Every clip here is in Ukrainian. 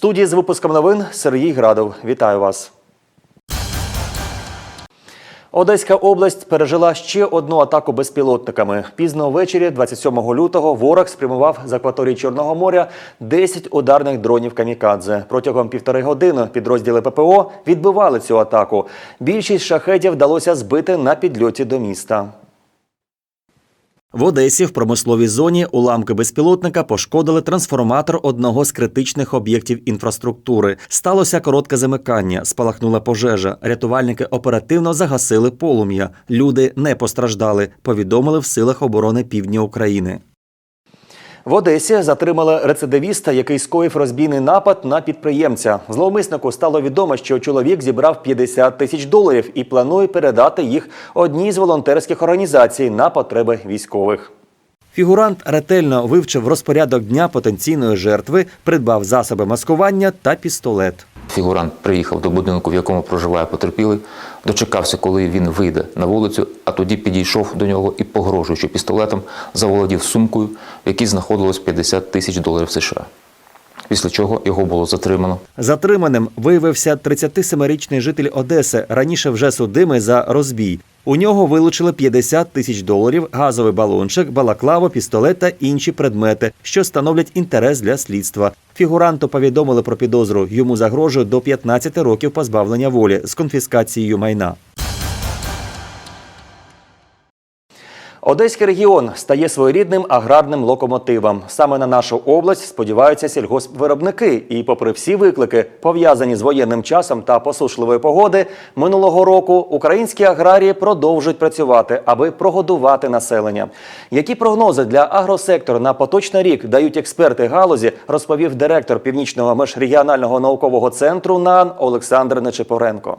студії з випуском новин Сергій Градов. Вітаю вас. Одеська область пережила ще одну атаку безпілотниками. Пізно ввечері, 27 лютого, ворог спрямував з акваторії Чорного моря 10 ударних дронів камікадзе. Протягом півтори години підрозділи ППО відбивали цю атаку. Більшість шахедів вдалося збити на підльоті до міста. В Одесі в промисловій зоні уламки безпілотника пошкодили трансформатор одного з критичних об'єктів інфраструктури. Сталося коротке замикання, спалахнула пожежа. Рятувальники оперативно загасили полум'я. Люди не постраждали. Повідомили в силах оборони півдня України. В Одесі затримали рецидивіста, який скоїв розбійний напад на підприємця. Зловмиснику стало відомо, що чоловік зібрав 50 тисяч доларів і планує передати їх одній з волонтерських організацій на потреби військових. Фігурант ретельно вивчив розпорядок дня потенційної жертви, придбав засоби маскування та пістолет. Фігурант приїхав до будинку, в якому проживає потерпілий, дочекався, коли він вийде на вулицю, а тоді підійшов до нього і, погрожуючи пістолетом, заволодів сумкою, в якій знаходилось 50 тисяч доларів США. Після чого його було затримано. Затриманим виявився 37-річний житель Одеси, раніше вже судимий за розбій. У нього вилучили 50 тисяч доларів, газовий балончик, балаклаву, пістолет та інші предмети, що становлять інтерес для слідства. Фігуранту повідомили про підозру. Йому загрожує до 15 років позбавлення волі з конфіскацією майна. Одеський регіон стає своєрідним аграрним локомотивом. Саме на нашу область сподіваються сільгоспвиробники. І, попри всі виклики, пов'язані з воєнним часом та посушливої погоди, минулого року українські аграрії продовжують працювати, аби прогодувати населення. Які прогнози для агросектору на поточний рік дають експерти галузі, розповів директор північного межрегіонального наукового центру НАН Олександр Нечипоренко.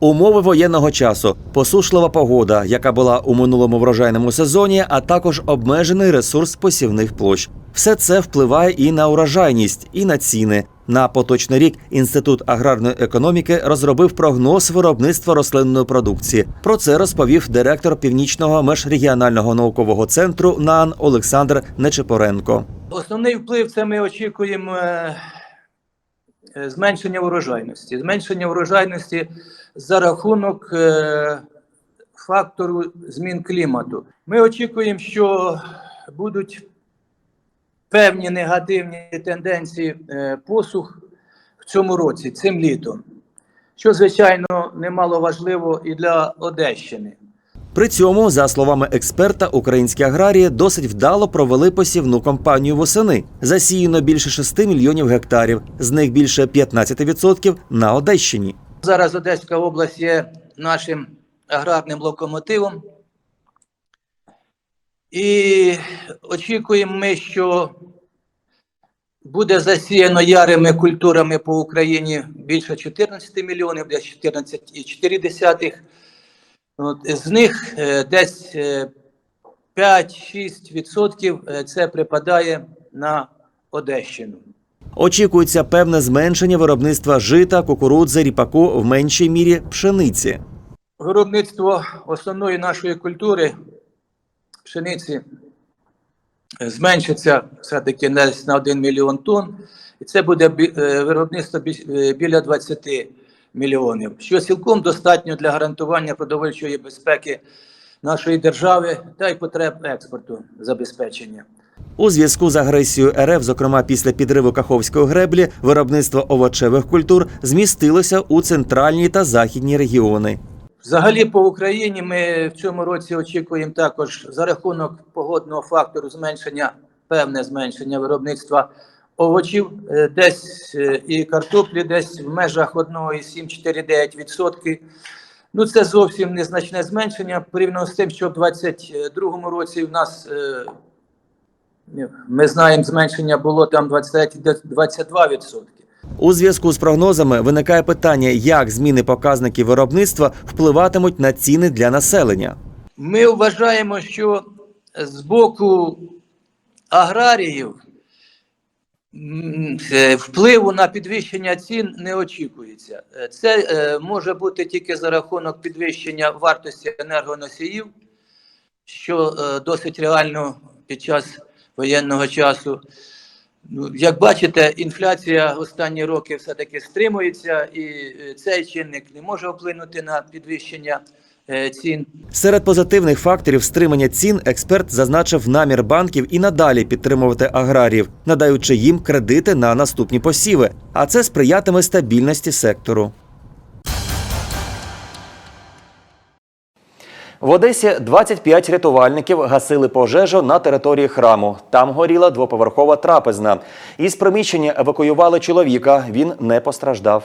Умови воєнного часу, посушлива погода, яка була у минулому врожайному сезоні, а також обмежений ресурс посівних площ. Все це впливає і на урожайність, і на ціни. На поточний рік інститут аграрної економіки розробив прогноз виробництва рослинної продукції. Про це розповів директор північного межрегіонального наукового центру НАН Олександр Нечипоренко. Основний вплив це ми очікуємо е, е, зменшення урожайності. Зменшення урожайності за рахунок е, фактору змін клімату. Ми очікуємо, що будуть певні негативні тенденції е, посух в цьому році, цим літом, що, звичайно, немало важливо і для Одещини. При цьому, за словами експерта, українські аграрії досить вдало провели посівну кампанію восени. Засіяно більше 6 мільйонів гектарів, з них більше 15% на Одещині. Зараз Одеська область є нашим аграрним локомотивом. І очікуємо ми, що буде засіяно ярими культурами по Україні більше 14 мільйонів, десь 14,4. От, з них е, десь е, 5-6% е, це припадає на Одещину. Очікується певне зменшення виробництва жита, кукурудзи, ріпаку в меншій мірі пшениці. Виробництво основної нашої культури пшениці зменшиться все-таки на 1 мільйон тонн, і це буде е, виробництво е, біля 20 мільйонів, що цілком достатньо для гарантування продовольчої безпеки нашої держави та й потреб експорту забезпечення. У зв'язку з агресією РФ, зокрема після підриву Каховської греблі, виробництво овочевих культур змістилося у центральні та західні регіони. Взагалі по Україні ми в цьому році очікуємо також за рахунок погодного фактору зменшення, певне зменшення виробництва овочів, е, десь е, і картоплі, десь в межах 1,7-4,9%. Ну це зовсім незначне зменшення порівняно з тим, що в 2022 році в нас е, ми знаємо, зменшення було там 20 22%. У зв'язку з прогнозами виникає питання, як зміни показників виробництва впливатимуть на ціни для населення. Ми вважаємо, що з боку аграріїв е, впливу на підвищення цін не очікується. Це е, може бути тільки за рахунок підвищення вартості енергоносіїв, що е, досить реально під час воєнного часу. Ну, як бачите, інфляція останні роки все-таки стримується, і е, цей чинник не може вплинути на підвищення е, цін. Серед позитивних факторів стримання цін експерт зазначив намір банків і надалі підтримувати аграріїв, надаючи їм кредити на наступні посіви. А це сприятиме стабільності сектору. В Одесі 25 рятувальників гасили пожежу на території храму. Там горіла двоповерхова трапезна. Із приміщення евакуювали чоловіка. Він не постраждав.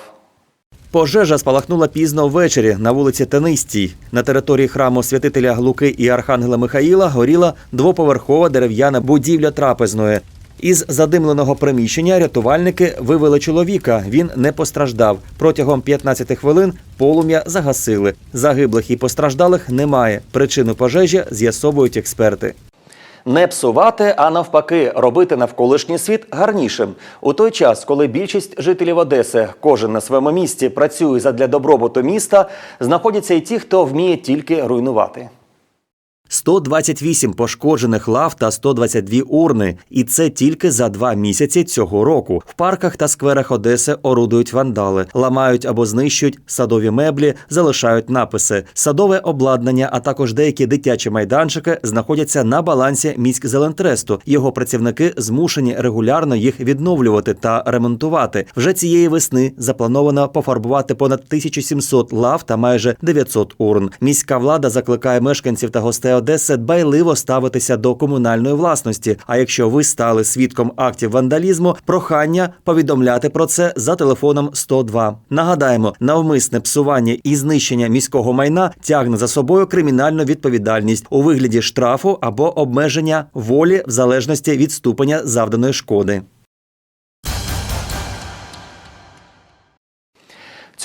Пожежа спалахнула пізно ввечері на вулиці Тенистій. На території храму святителя Глуки і Архангела Михаїла горіла двоповерхова дерев'яна будівля трапезної. Із задимленого приміщення рятувальники вивели чоловіка. Він не постраждав. Протягом 15 хвилин полум'я загасили. Загиблих і постраждалих немає. Причину пожежі з'ясовують експерти. Не псувати, а навпаки, робити навколишній світ гарнішим. У той час, коли більшість жителів Одеси, кожен на своєму місці, працює задля добробуту міста, знаходяться і ті, хто вміє тільки руйнувати. 128 пошкоджених лав та 122 урни. І це тільки за два місяці цього року. В парках та скверах Одеси орудують вандали, ламають або знищують садові меблі, залишають написи. Садове обладнання, а також деякі дитячі майданчики знаходяться на балансі міськзелентресту. Його працівники змушені регулярно їх відновлювати та ремонтувати. Вже цієї весни заплановано пофарбувати понад 1700 лав та майже 900 урн. Міська влада закликає мешканців та гостей Одеси дбайливо ставитися до комунальної власності. А якщо ви стали свідком актів вандалізму, прохання повідомляти про це за телефоном 102. Нагадаємо, навмисне псування і знищення міського майна тягне за собою кримінальну відповідальність у вигляді штрафу або обмеження волі в залежності від ступеня завданої шкоди.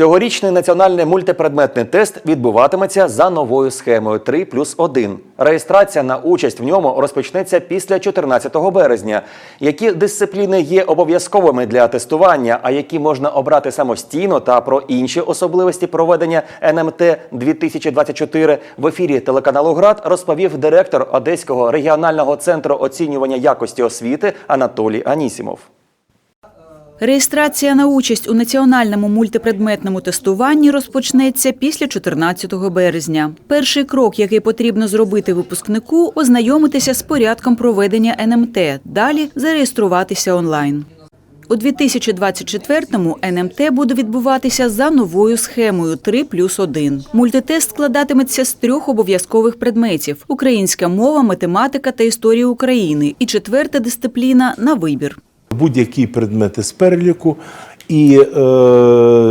Цьогорічний національний мультипредметний тест відбуватиметься за новою схемою 3 плюс 1. Реєстрація на участь в ньому розпочнеться після 14 березня. Які дисципліни є обов'язковими для тестування, а які можна обрати самостійно та про інші особливості проведення НМТ 2024 в ефірі телеканалу ГРАД розповів директор Одеського регіонального центру оцінювання якості освіти Анатолій Анісімов. Реєстрація на участь у національному мультипредметному тестуванні розпочнеться після 14 березня. Перший крок, який потрібно зробити випускнику, ознайомитися з порядком проведення НМТ. Далі зареєструватися онлайн. У 2024-му НМТ буде відбуватися за новою схемою 3 плюс 1. Мультитест складатиметься з трьох обов'язкових предметів: українська мова, математика та історія України. І четверта дисципліна на вибір. Будь-які предмети з переліку. І е,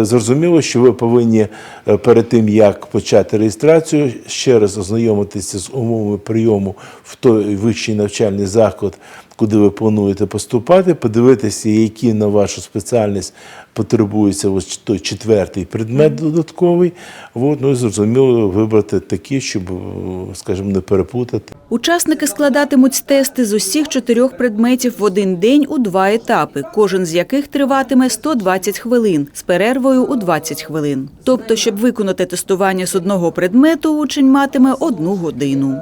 зрозуміло, що ви повинні е, перед тим, як почати реєстрацію, ще раз ознайомитися з умовами прийому в той вищий навчальний заклад, куди ви плануєте поступати, подивитися, які на вашу спеціальність потребується ось той четвертий предмет додатковий. От, ну і зрозуміло, вибрати такі, щоб, е, скажімо, не переплутати. Учасники складатимуть тести з усіх чотирьох предметів в один день у два етапи, кожен з яких триватиме 120 хвилин з перервою у 20 хвилин. Тобто, щоб виконати тестування з одного предмету, учень матиме одну годину.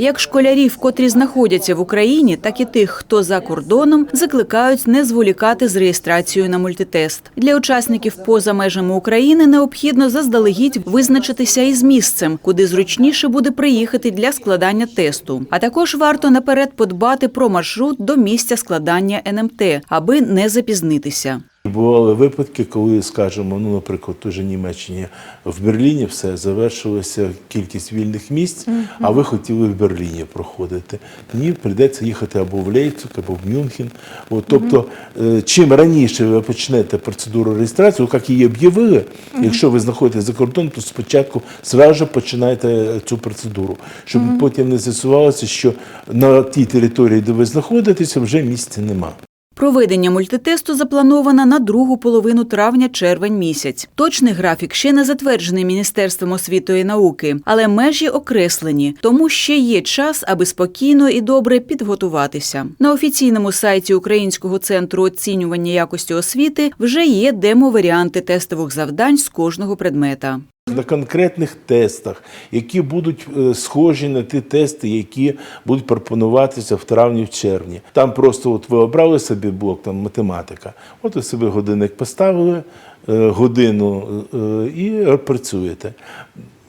Як школярів, котрі знаходяться в Україні, так і тих, хто за кордоном, закликають не зволікати з реєстрацією на мультитест. Для учасників поза межами України необхідно заздалегідь визначитися із місцем, куди зручніше буде приїхати для складання тесту. А також варто наперед подбати про маршрут до місця складання НМТ, аби не запізнитися. Бували випадки, коли, скажімо, ну, наприклад, в той же Німеччині в Берліні все завершилося кількість вільних місць, а ви хотіли в Берліні проходити. Тоді прийдеться їхати або в Лейпциг, або в Мюнхен. От, тобто, е, чим раніше ви почнете процедуру реєстрації, як її об'явили, якщо ви знаходитесь за кордоном, то спочатку зразу ж починайте цю процедуру, щоб потім не з'ясувалося, що на тій території, де ви знаходитеся, вже місця нема. Проведення мультитесту заплановано на другу половину травня-червень місяць. Точний графік ще не затверджений Міністерством освіти і науки, але межі окреслені, тому ще є час, аби спокійно і добре підготуватися. На офіційному сайті Українського центру оцінювання якості освіти вже є демо-варіанти тестових завдань з кожного предмета. На конкретних тестах, які будуть е, схожі на ті тести, які будуть пропонуватися в травні, в червні. Там просто от ви обрали собі блок, там математика. От ви собі годинник поставили, е, годину е, і працюєте.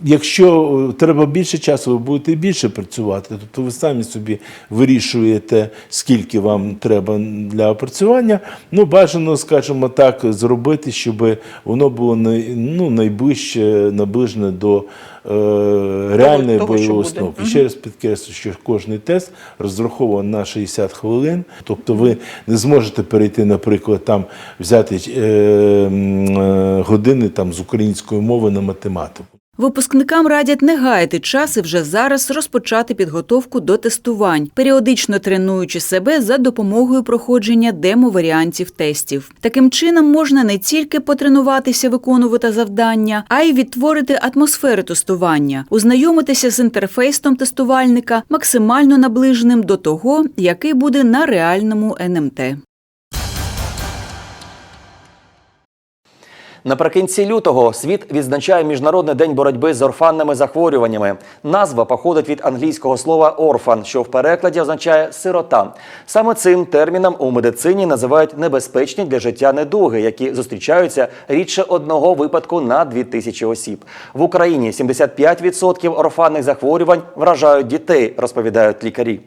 Якщо е, треба більше часу, ви будете більше працювати. Тобто ви самі собі вирішуєте, скільки вам треба для опрацювання. Ну, бажано, скажімо так, зробити, щоб воно було ну, найближче наближене до е, реальної того, бойової буде. установки. Ще раз підкреслю, що кожний тест розрахований на 60 хвилин. Тобто ви не зможете перейти, наприклад, там взяти е, е, години там, з української мови на математику. Випускникам радять не гаяти час і вже зараз розпочати підготовку до тестувань, періодично тренуючи себе за допомогою проходження демо-варіантів тестів. Таким чином можна не тільки потренуватися виконувати завдання, а й відтворити атмосферу тестування, ознайомитися з інтерфейсом тестувальника, максимально наближеним до того, який буде на реальному НМТ. Наприкінці лютого світ відзначає Міжнародний день боротьби з орфанними захворюваннями. Назва походить від англійського слова орфан, що в перекладі означає сирота. Саме цим терміном у медицині називають небезпечні для життя недуги, які зустрічаються рідше одного випадку на 2000 осіб. В Україні 75% орфанних захворювань вражають дітей, розповідають лікарі.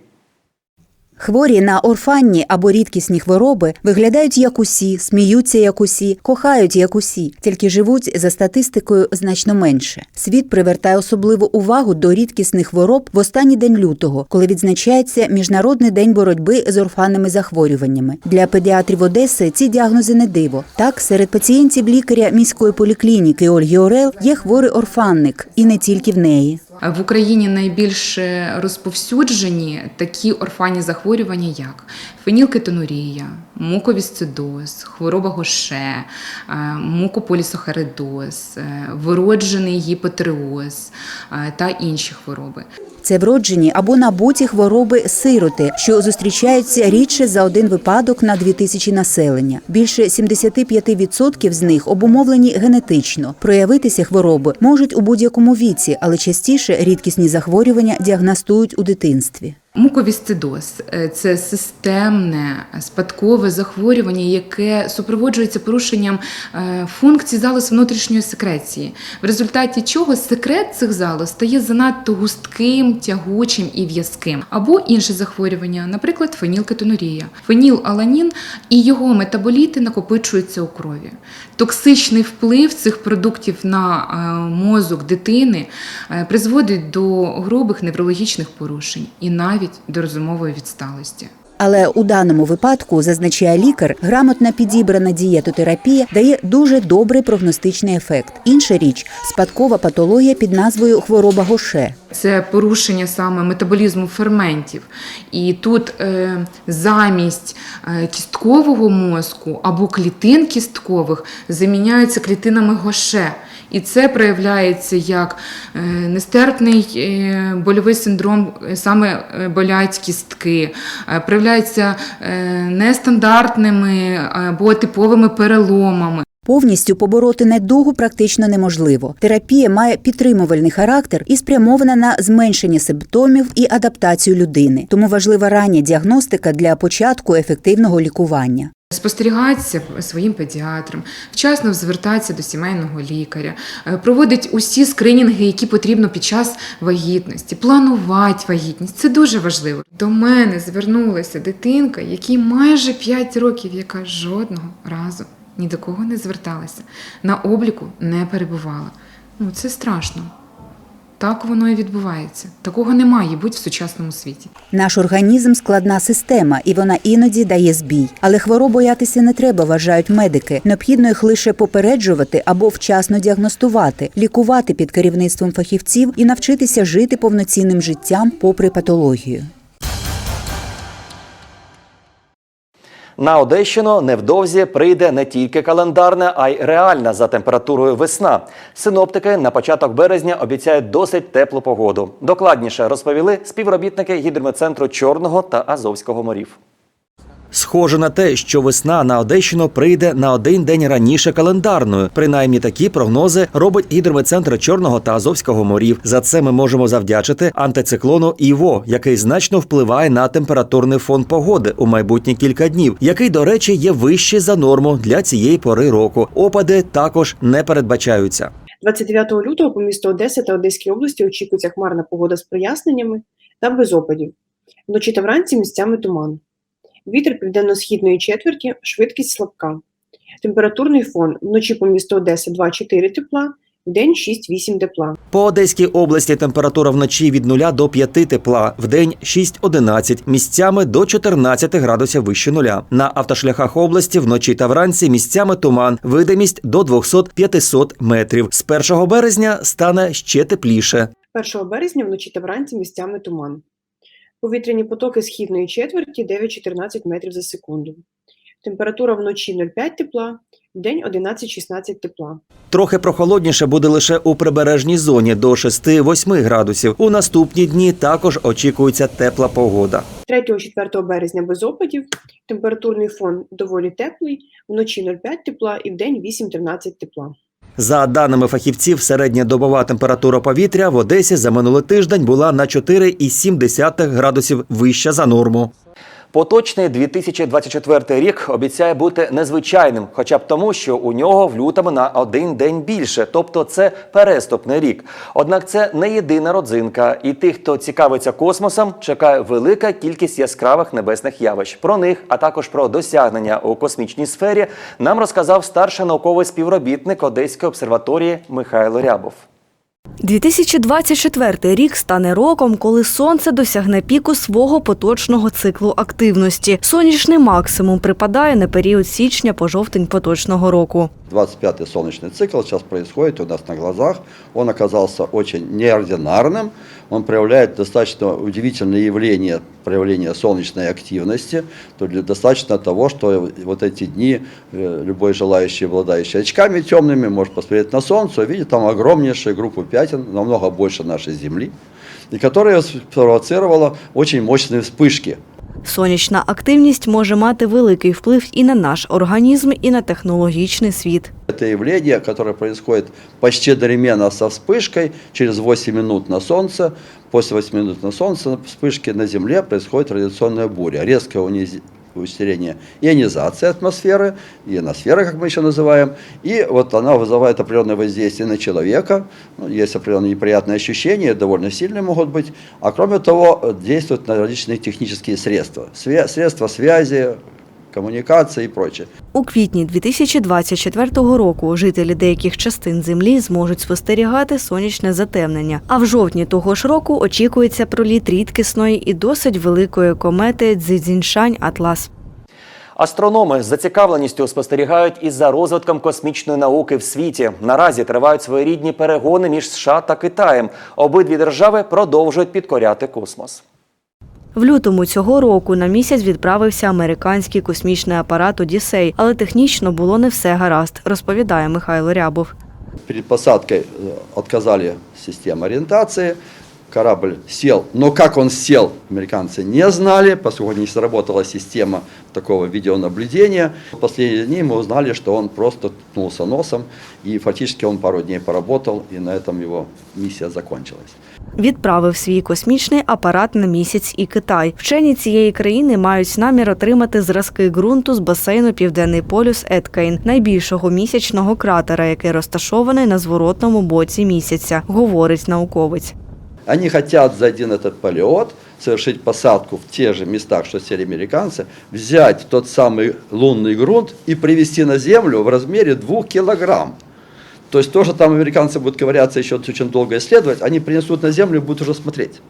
Хворі на орфанні або рідкісні хвороби виглядають як усі, сміються як усі, кохають як усі, тільки живуть за статистикою значно менше. Світ привертає особливу увагу до рідкісних хвороб в останній день лютого, коли відзначається Міжнародний день боротьби з орфанними захворюваннями. Для педіатрів Одеси ці діагнози не диво. Так, серед пацієнтів лікаря міської поліклініки Ольги Орел є хворий орфанник, і не тільки в неї. В Україні найбільш розповсюджені такі орфанні захворювання, як фенілкетонурія, муковісцидоз, хвороба Гоше, е, мукополісохаридоз, е, вироджений гіпотереоз е, та інші хвороби. Це вроджені або набуті хвороби сироти, що зустрічаються рідше за один випадок на 2000 населення. Більше 75% з них обумовлені генетично. Проявитися хвороби можуть у будь-якому віці, але частіше рідкісні захворювання діагностують у дитинстві. Муковісцидоз е, це системне спадкове захворювання, яке супроводжується порушенням е, функцій залоз внутрішньої секреції, в результаті чого секрет цих залоз стає занадто густким, тягучим і в'язким. Або інше захворювання, наприклад, фенілкетонурія. Фенілаланін і його метаболіти накопичуються у крові. Токсичний вплив цих продуктів на е, мозок дитини призводить до грубих неврологічних порушень і навіть до розумової відсталості. Але у даному випадку, зазначає лікар, грамотна підібрана дієтотерапія дає дуже добрий прогностичний ефект. Інша річ спадкова патологія під назвою хвороба Гоше. Це порушення саме метаболізму ферментів. І тут е, замість е, кісткового мозку або клітин кісткових заміняються клітинами гоше. І це проявляється як е, нестерпний е, больовий синдром, е, саме болять кістки, проявляється нестандартними або типовими переломами. Повністю побороти недугу практично неможливо. Терапія має підтримувальний характер і спрямована на зменшення симптомів і адаптацію людини. Тому важлива рання діагностика для початку ефективного лікування. Спостерігається своїм педіатром, вчасно звертається до сімейного лікаря, е, проводить усі скринінги, які потрібно під час вагітності, планувати вагітність. Це дуже важливо. До мене звернулася дитинка, якій майже 5 років, яка жодного разу ні до кого не зверталася, на обліку не перебувала. Ну це страшно. Так воно і відбувається. Такого не має бути в сучасному світі. Наш організм складна система, і вона іноді дає збій. Але хвороб боятися не треба, вважають медики. Необхідно їх лише попереджувати або вчасно діагностувати, лікувати під керівництвом фахівців і навчитися жити повноцінним життям попри патологію. На Одещину невдовзі прийде не тільки календарна, а й реальна за температурою весна. Синоптики на початок березня обіцяють досить теплу погоду. Докладніше розповіли співробітники гідрометцентру Чорного та Азовського морів. Схоже на те, що весна на Одещину прийде на один день раніше календарної. Принаймні такі прогнози робить гідрометцентр Чорного та Азовського морів. За це ми можемо завдячити антициклону Іво, який значно впливає на температурний фон погоди у майбутні кілька днів, який, до речі, є вищий за норму для цієї пори року. Опади також не передбачаються. 29 лютого по місту Одеса та Одеській області очікується хмарна погода з проясненнями та без опадів. Вночі та вранці місцями туман. Вітер південно-східної четверті, швидкість слабка. Температурний фон вночі по місту Одеса 2-4 тепла, вдень 6-8 тепла. По Одеській області температура вночі від 0 до 5 тепла, вдень 6-11, місцями до 14 градусів вище нуля. На автошляхах області вночі та вранці місцями туман, видимість до 200-500 метрів. З 1 березня стане ще тепліше. 1 березня вночі та вранці місцями туман. Повітряні потоки східної четверті 9-14 метрів за секунду. Температура вночі 0,5 тепла, вдень 11-16 тепла. Трохи прохолодніше буде лише у прибережній зоні до 6-8 градусів. У наступні дні також очікується тепла погода. 3-4 березня без опадів, температурний фон доволі теплий, вночі 0,5 тепла і вдень 8-13 тепла. За даними фахівців, середня добова температура повітря в Одесі за минулий тиждень була на 4,7 градусів вища за норму. Поточний 2024 рік обіцяє бути незвичайним, хоча б тому, що у нього в лютому на один день більше, тобто це переступний рік. Однак це не єдина родзинка, і тих, хто цікавиться космосом, чекає велика кількість яскравих небесних явищ. Про них, а також про досягнення у космічній сфері, нам розказав старший науковий співробітник Одеської обсерваторії Михайло Рябов. 2024 рік стане роком, коли сонце досягне піку свого поточного циклу активності. Сонячний максимум припадає на період січня по жовтень поточного року. 25-й солнечный цикл сейчас происходит у нас на глазах. Он оказался очень неординарным. Он проявляет достаточно удивительне явление проявления солнечной активности. То для, достаточно того, что вот эти дни э, любой желающий, обладающий очками темными, может посмотреть на Солнце, увидит там огромнейшую группу пятен, намного больше нашей Земли, и которая спровоцировала очень мощные вспышки. Сонячна активність може мати великий вплив і на наш організм, і на технологічний світ. Это явление, которое происходит почти одновременно со вспышкой, через 8 минут на Солнце. После 8 минут на Солнце вспышки на Земле происходит радиационная буря, резкое униз- усиление ионизации атмосферы, ионосферы, как мы еще называем, и вот она вызывает определенное воздействие на человека, Ну, есть определенные неприятные ощущения, довольно сильные могут быть, а кроме того действуют на различные технические средства, средства связи, коммуникации и прочее. У квітні 2024 року жителі деяких частин землі зможуть спостерігати сонячне затемнення. А в жовтні того ж року очікується проліт рідкісної і досить великої комети Цзіньшань Атлас. Астрономи з зацікавленістю спостерігають і за розвитком космічної науки в світі. Наразі тривають своєрідні перегони між США та Китаєм. Обидві держави продовжують підкоряти космос. В лютому цього року на місяць відправився американський космічний апарат Одіссей, але технічно було не все гаразд, розповідає Михайло Рябов. Перед посадкой э, отказали система ориентации, корабль сел, но как он сел, американцы не знали, поскольку не сработала система такого видеонаблюдения. В последние дни мы узнали, что он просто ткнулся носом, и фактически он пару дней поработал, и на этом его миссия закончилась. Відправив свій космічний апарат на місяць і Китай. Вчені цієї країни мають намір отримати зразки ґрунту з басейну Південний полюс Еткейн, найбільшого місячного кратера, який розташований на зворотному боці місяця, говорить науковець. Они хотят за один этот полет совершить посадку в те же местах, что сели американцы, взять тот самый лунный грунт и привезти на Землю в размере 2 килограмм. То есть то, что там американцы будут ковыряться еще очень долго исследовать, они принесут на Землю и будут уже смотреть.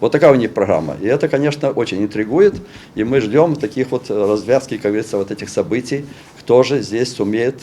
Вот такая у них программа. И это, конечно, очень интригует. И мы ждем таких вот э, развязки, как говорится, вот этих событий. Кто же здесь сумеет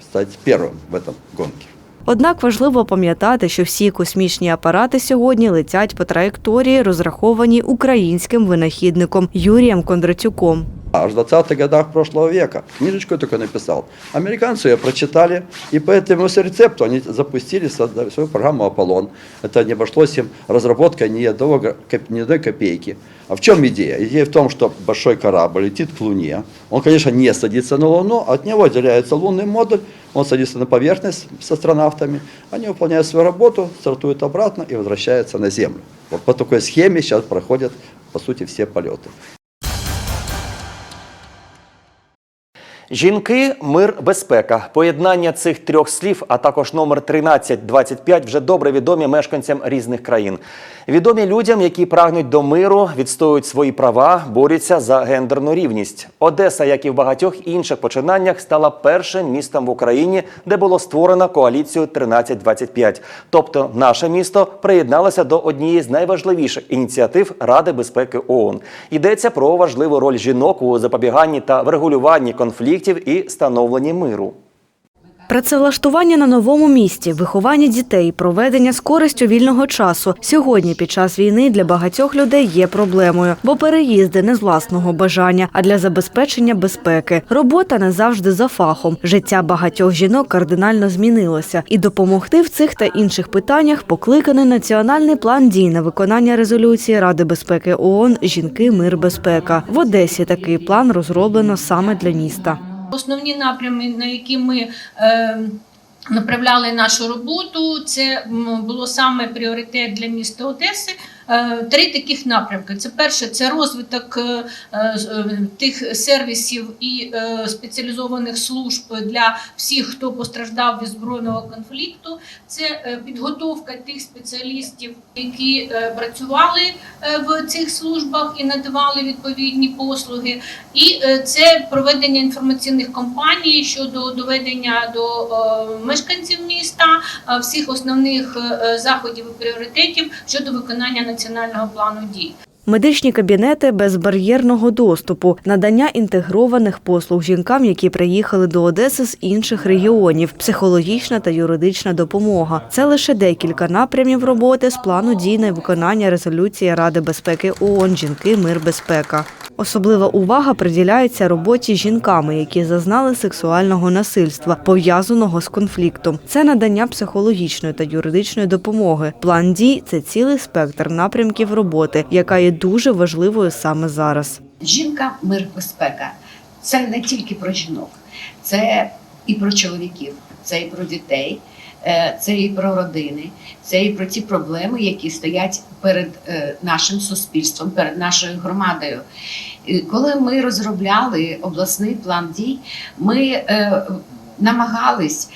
стать первым в этом гонке. Однак важливо пам'ятати, що всі космічні апарати сьогодні летять по траєкторії, розрахованій українським винахідником Юрієм Кондратюком. Аж в 20-х годах прошлого века. Книжечку я только написал. Американцы ее прочитали, и по этому рецепту они запустили свою программу «Аполлон». Это не обошлось им разработкой ни одного, одной копейки. А в чем идея? Идея в том, что большой корабль летит к Луне. Он, конечно, не садится на Луну, от него отделяется лунный модуль, он садится на поверхность с астронавтами, они выполняют свою работу, стартуют обратно и возвращаются на Землю. Вот по такой схеме сейчас проходят, по сути, все полеты. Жінки, мир, безпека. Поєднання цих трьох слів, а також номер 1325 вже добре відомі мешканцям різних країн. Відомі людям, які прагнуть до миру, відстоюють свої права, борються за гендерну рівність. Одеса, як і в багатьох інших починаннях, стала першим містом в Україні, де було створено коаліцію 1325. Тобто, наше місто приєдналося до однієї з найважливіших ініціатив Ради безпеки ООН. Йдеться про важливу роль жінок у запобіганні та врегулюванні конфліктів і становленні миру. Працевлаштування на новому місці, виховання дітей, проведення з користю вільного часу сьогодні під час війни для багатьох людей є проблемою, бо переїзди не з власного бажання, а для забезпечення безпеки. Робота не завжди за фахом. Життя багатьох жінок кардинально змінилося, і допомогти в цих та інших питаннях покликаний національний план дій на виконання резолюції Ради безпеки ООН Жінки, мир, безпека. В Одесі такий план розроблено саме для міста. Основні напрями, на які ми е, направляли нашу роботу, це було саме пріоритет для міста Одеси. Е, Три таких напрямки. Це перше, це розвиток е, е, тих сервісів і спеціалізованих служб для всіх, хто постраждав від збройного конфлікту. Це підготовка тих спеціалістів, які працювали в цих службах і надавали відповідні послуги. І це проведення інформаційних кампаній щодо доведення до мешканців міста всіх основних заходів і пріоритетів щодо виконання національного плану дій. Медичні кабінети безбар'єрного доступу, надання інтегрованих послуг жінкам, які приїхали до Одеси з інших регіонів, психологічна та юридична допомога. Це лише декілька напрямів роботи з плану дій на виконання резолюції Ради безпеки ООН «Жінки, мир, безпека». Особлива увага приділяється роботі жінками, які зазнали сексуального насильства, пов'язаного з конфліктом. Це надання психологічної та юридичної допомоги. План дій це цілий спектр напрямків роботи, яка є дуже важливою саме зараз. Жінка, мир, безпека це не тільки про жінок, це і про чоловіків, це і про дітей, е, це і про родини, це і про ті проблеми, які стоять перед е, нашим суспільством, перед нашою громадою. Коли ми розробляли обласний план дій, ми е, намагались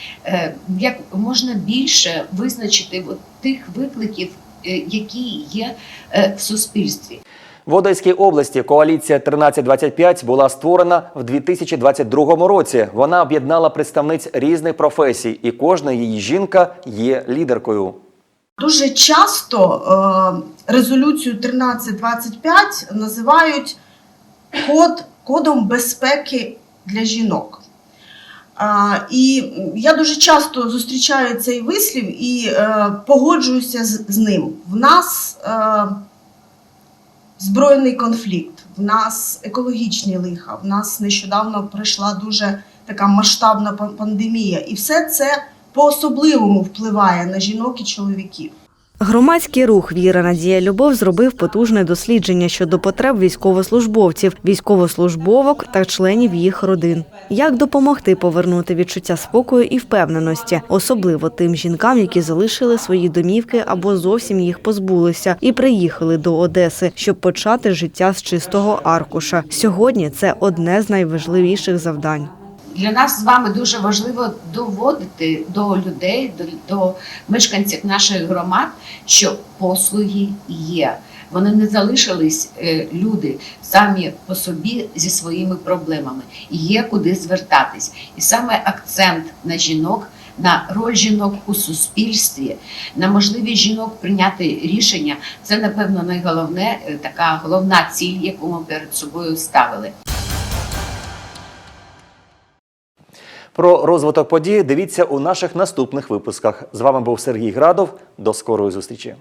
як можна більше визначити от тих викликів, які є е, в суспільстві. В Одеській області коаліція 1325 була створена в 2022 році. Вона об'єднала представниць різних професій, і кожна її жінка є лідеркою. Дуже часто е, резолюцію 1325 називають код, кодом безпеки для жінок. І я дуже часто зустрічаю цей вислів і е, погоджуюся з, ним. В нас е, збройний конфлікт, в нас екологічні лиха, в нас нещодавно прийшла дуже така масштабна пандемія. І все це по-особливому впливає на жінок і чоловіків. Громадський рух Віра Надія Любов зробив потужне дослідження щодо потреб військовослужбовців, військовослужбовок та членів їх родин. Як допомогти повернути відчуття спокою і впевненості, особливо тим жінкам, які залишили свої домівки або зовсім їх позбулися, і приїхали до Одеси, щоб почати життя з чистого аркуша. Сьогодні це одне з найважливіших завдань. Для нас з вами дуже важливо доводити до людей, до, до мешканців наших громад, що послуги є. Вони не залишились е, люди самі по собі зі своїми проблемами. Є куди звертатись. І саме акцент на жінок. На роль жінок у суспільстві, на можливість жінок прийняти рішення це напевно найголовне, е, така головна ціль, яку ми перед собою ставили. Про розвиток подій дивіться у наших наступних випусках. З вами був Сергій Градов. До скорої зустрічі.